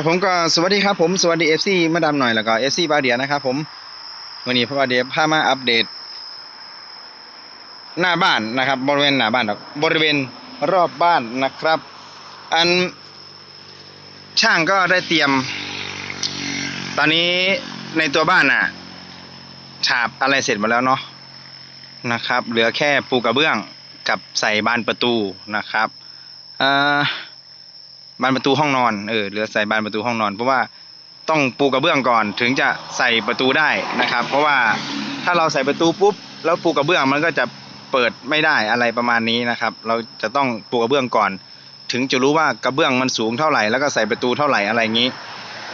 ครับผมก็สวัสดีครับผมสวัสดีเอฟซีมาดามหน่อยแล้วก็เอฟซีบาเดียนะครับผมวันนี้พระบาเดียพามาอัปเดต หน้าบ้านนะครับ บริเวณหน้าบ้านหรอกบริเวณรอบบ้านนะครับ อันช่างก็ได้เตรียม ตอนนี้ในตัวบ้านน่ะฉาบอะไรเสร็จหมดแล้วเนาะนะครับ เหลือแค่ปูกระเบื้องกับใส่บานประตูนะครับอ่า บานประตูห้องนอนเออเหลือใส่บานประตูห้องนอน เพราะว่าต้องปูกระเบื้องก่อนถึงจะใส่ประตูได้นะครับ เพราะว่าถ้าเราใส่ประตูปุ๊บแล้วปูกระเบื้องมันก็จะเปิดไม่ได้อะไรประมาณนี้นะครับ เราจะต้องปูกระเบื้องก่อน ถึงจะรู้ว่ากระเบื้องมันสูงเท่าไหร่ แล้วก็ใส่ประตูเท่าไหร่อะไรอย่างนี้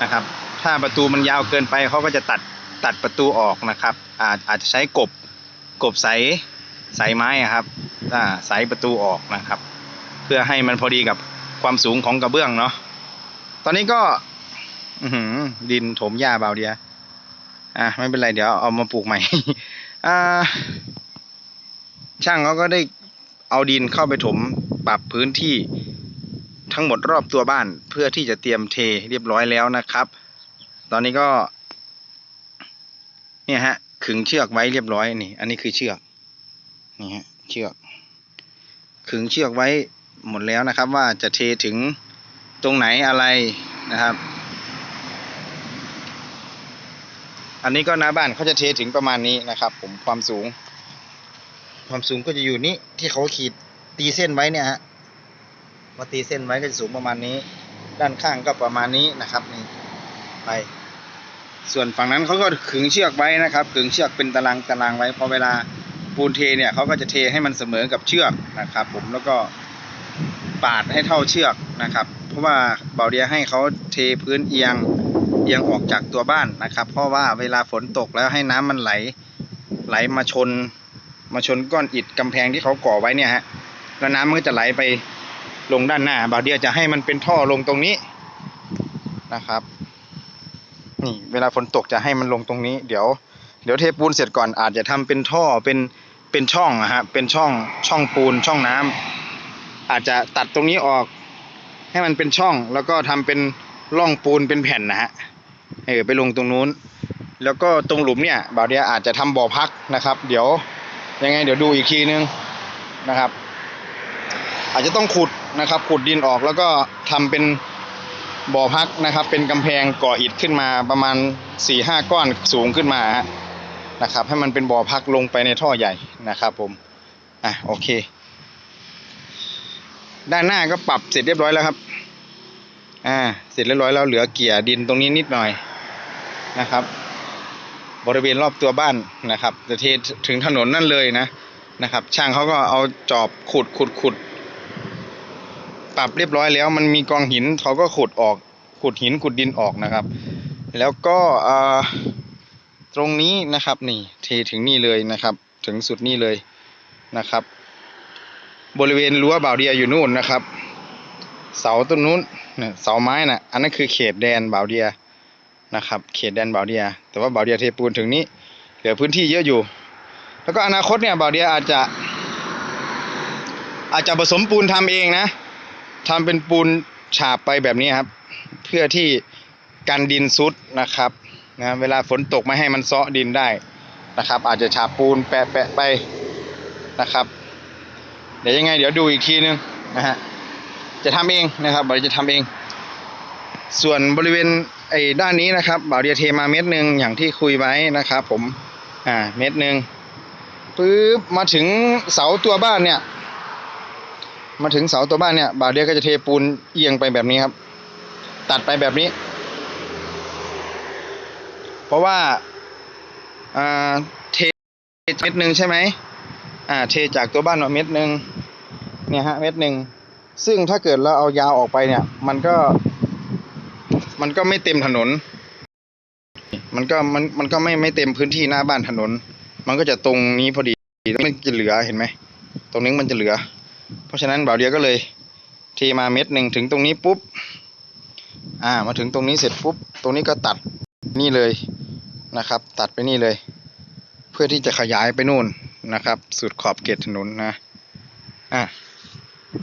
นะครับ ถ้าประตูมันยาวเกินไปเขาก็จะตัดตัดประตูออกนะครับ อาจอาจจะใช้กบกบใสใสไม้ครับอ่าใสประตูออกนะครับ เพื่อให้มันพอดีกับ ความสูงของกระเบื้องเนาะตอนนี้ก็ดินถมหญ้าเบาเดียอะไม่เป็นไรเดี๋ยวเอามาปลูกใหม่อ่าช่างเขาก็ได้เอาดินเข้าไปถมปรับพื้นที่ทั้งหมดรอบตัวบ้านเพื่อที่จะเตรียมเทเรียบร้อยแล้วนะครับ ตอนนี้ก็ เนี่ยฮะขึงเชือกไว้เรียบร้อยนี่ อันนี้คือเชือกนี่ฮะเชือกขึงเชือกไว้ หมดแล้วนะครับว่าจะเทถึงตรงไหนอะไรนะครับ อันนี้ก็หน้าบ้านเขาจะเทถึงประมาณนี้นะครับ ผมความสูง ความสูงก็จะอยู่นี้ที่เขาขีดตีเส้นไว้เนี่ยฮะมาตีเส้นไว้ก็จะสูงประมาณนี้ ด้านข้างก็ประมาณนี้นะครับนี่ไป ส่วนฝั่งนั้นเขาก็ขึงเชือกไว้นะครับ ขึงเชือกเป็นตารางตารางไว้พอเวลาปูนเทเนี่ยเขาก็จะเทให้มันเสมอกับเชือกนะครับ ผมแล้วก็ ปาดให้เท่าเชือกนะครับ เพราะว่าเบาเดียให้เขาเทพื้นเอียงเอียงออกจากตัวบ้านนะครับ เพราะว่าเวลาฝนตกแล้วให้น้ำมันไหลไหลมาชน มาชนก้อนอิฐกำแพงที่เขาก่อไว้เนี่ยฮะแล้วน้ำมันก็จะไหลไปลงด้านหน้าเบาเดียจะให้มันเป็นท่อลงตรงนี้นะครับนี่เวลาฝนตกจะให้มันลงตรงนี้ เดี๋ยว เดี๋ยวเทปูนเสร็จก่อนอาจจะทำเป็นท่อเป็นเป็นช่องอะฮะเป็นช่องช่องปูนช่องน้ำ อาจจะตัดตรงนี้ออกให้มันเป็นช่อง แล้วก็ทำเป็นร่องปูนเป็นแผ่นนะฮะเออไปลงตรงนู้น แล้วก็ตรงหลุมเนี่ยบ่าวเดียอาจจะทำบ่อพักนะครับ เดี๋ยวยังไงเดี๋ยวดูอีกทีนึงนะครับ อาจจะต้องขุดนะครับ ขุดดินออกแล้วก็ทำเป็นบ่อพักนะครับ เป็นกำแพงก่ออิฐขึ้นมาประมาณสี่ห้าก้อนสูงขึ้นมานะครับ ให้มันเป็นบ่อพักลงไปในท่อใหญ่นะครับ ผมอะโอเค ด้านหน้าก็ปรับเสร็จเรียบร้อยแล้วครับ อ่า เสร็จเรียบร้อยแล้วเหลือเกี่ยดินตรงนี้นิดหน่อยนะครับ บริเวณรอบตัวบ้านนะครับจะเทถึงถนนนั่นเลยนะนะครับ ช่างเขาก็เอาจอบขุดขุดขุดปรับเรียบร้อยแล้วมันมีกองหินเขาก็ขุดออกขุดหินขุดดินออกนะครับ แล้วก็อ่าตรงนี้นะครับนี่เทถึงนี่เลยนะครับ ถึงสุดนี่เลยนะครับ บริเวณรั้วบ่าวเดียอยู่นู่นนะครับ เสาต้นนู้นเนี่ยเสาไม้น่ะอันนั้นคือเขตแดนบ่าวเดียนะครับ เขตแดนบ่าวเดีย แต่ว่าบ่าวเดียเทปูนถึงนี้เหลือพื้นที่เยอะอยู่ แล้วก็อนาคตเนี่ยบ่าวเดียอาจจะ อาจจะผสมปูนทำเองนะทำเป็นปูนฉาบไปแบบนี้ครับ เพื่อที่กันดินซุดนะครับนะเวลาฝนตกไม่ให้มันเซาะดินได้นะครับ อาจจะฉาบปูนแปะแปะไปนะครับ ดี๋ยวยังไง เดี๋ยวดูอีกทีนึงนะฮะจะทำเองนะครับบ่าวจะทำเอง ส่วนบริเวณไอ้ด้านนี้นะครับบ่าวเดียเทมาเม็ดหนึ่งอย่างที่คุยไว้นะครับผมอ่าเม็ดหนึ่งปึ๊บมาถึงเสาตัวบ้านเนี่ย มาถึงเสาตัวบ้านเนี่ยบ่าวเดียก็จะเทปูนเอียงไปแบบนี้ครับ ตัดไปแบบนี้ เพราะว่าอ่าเทเม็ดหนึ่งใช่ไหมอ่าเทจากตัวบ้านมาเม็ดหนึ่ง เนี่ยฮะเม็ดหนึ่งซึ่งถ้าเกิดเราเอายาวออกไปเนี่ย มันก็ มันก็ไม่เต็มถนน มันก็มันมันก็ไม่ไม่เต็มพื้นที่หน้าบ้านถนน มันก็จะตรงนี้พอดีมันจะเหลือเห็นไหมตรงนี้มันจะเหลือ เพราะฉะนั้นบ่าวเดียก็เลยเทมาเม็ดหนึ่งถึงตรงนี้ปุ๊บอ่ามาถึงตรงนี้เสร็จปุ๊บตรงนี้ก็ตัดนี่เลยนะครับ ตัดไปนี่เลย เพื่อที่จะขยายไปนู่นนะครับ สุดขอบเขตถนนนะอะ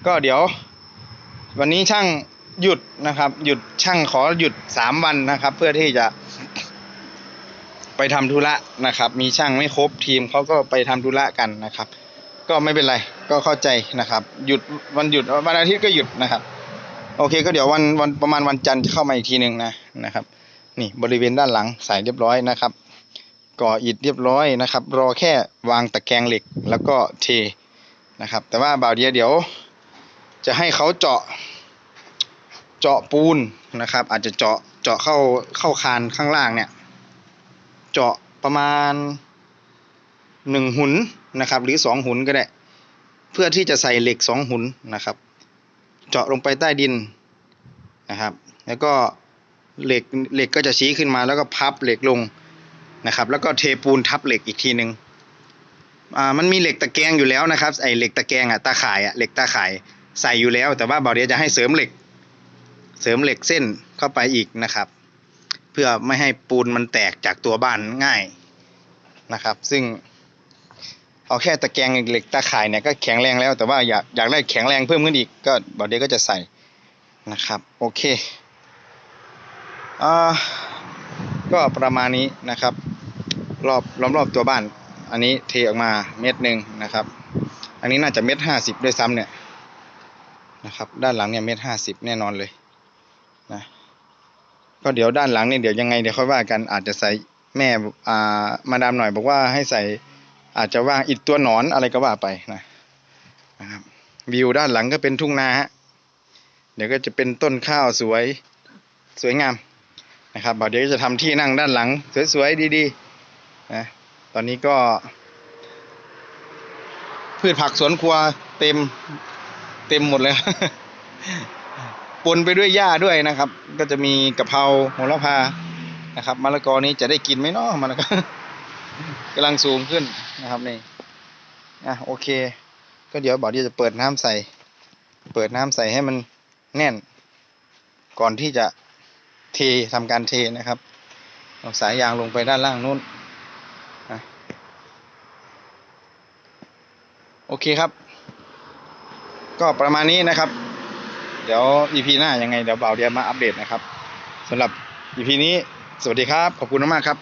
ก็เดี๋ยว วันนี้ช่างหยุดนะครับ หยุดช่างขอหยุดสามวันนะครับ เพื่อที่จะ ไปทำธุระนะครับ มีช่างไม่ครบทีมเขาก็ไปทำธุระกันนะครับ ก็ไม่เป็นไรก็เข้าใจนะครับ หยุดวันหยุดวันอาทิตย์ก็หยุดนะครับ โอเค ก็เดี๋ยววันวันประมาณวันจันทร์จะเข้ามาอีกทีหนึ่งนะนะครับ นี่บริเวณด้านหลังใส่เรียบร้อยนะครับ ก่ออิฐเรียบร้อยนะครับ รอแค่วางตะแกรงเหล็กแล้วก็เทนะครับ แต่ว่าบ่าวเดียเดี๋ยว จะให้เขาเจาะเจาะปูนนะครับ อาจจะเจาะเจาะเข้าเข้าคานข้างล่างเนี่ย เจาะประมาณหนึ่งหุนนะครับ หรือสองหุนก็ได้ เพื่อที่จะใส่เหล็กสองหุนนะครับ เจาะลงไปใต้ดินนะครับ แล้วก็เหล็กเหล็กก็จะชี้ขึ้นมาแล้วก็พับเหล็กลงนะครับ แล้วก็เทปูนทับเหล็กอีกทีหนึ่งอ่ามันมีเหล็กตะแกรงอยู่แล้วนะครับไอเหล็กตะแกรงอะตาข่ายอะเหล็กตาข่าย ใส่อยู่แล้ว แต่ว่าบอเดียจะให้เสริมเหล็ก เสริมเหล็กเส้นเข้าไปอีกนะครับ เพื่อไม่ให้ปูนมันแตกจากตัวบ้านง่ายนะครับ ซึ่งเอาแค่ตะแกรงเหล็กตาข่ายเนี่ยก็แข็งแรงแล้ว แต่ว่าอยากอยากได้แข็งแรงเพิ่มขึ้นอีกก็บอเดียก็จะใส่นะครับโอเคอ่าก็ประมาณนี้นะครับ รอบล้อมรอบตัวบ้าน อันนี้เทออกมาเม็ดหนึ่งนะครับ อันนี้น่าจะเม็ดห้าสิบด้วยซ้ำเนี่ย นะครับ ด้านหลังเนี่ยเม็ดห้าสิบแน่นอนเลยนะก็เดี๋ยวด้านหลังเนี่ยเดี๋ยวยังไงเดี๋ยวค่อยว่ากันอาจจะใส่แม่อ่ามาดามหน่อยบอกว่าให้ใส่อาจจะว่างอิฐตัวหนอนอะไรก็ว่าไปนะนะครับวิวด้านหลังก็เป็นทุ่งนาฮะเดี๋ยวก็จะเป็นต้นข้าวสวยสวยงามนะครับเดี๋ยวจะทำที่นั่งด้านหลัง สวยๆดีๆนะตอนนี้ก็ พืชผักสวนครัวเต็ม เต็มหมดเลยปนไปด้วยหญ้าด้วยนะครับ ก็จะมีกะเพราโหระพานะครับมะละกอนี้จะได้กินไหมเนาะมะละกอกำลังสูงขึ้นนะครับนี่อะโอเค ก็เดี๋ยวบอกที่จะเปิดน้ำใส่ เปิดน้ำใส่ให้มันแน่น ก่อนที่จะเททำการเทนะครับเอาสายยางลงไปด้านล่างนู้นโอเคครับ ก็ประมาณนี้นะครับ เดี๋ยว EP หน้ายังไงเดี๋ยวบ่าวเดียมาอัปเดตนะครับสำหรับ EP นี้สวัสดีครับ ขอบคุณมากครับ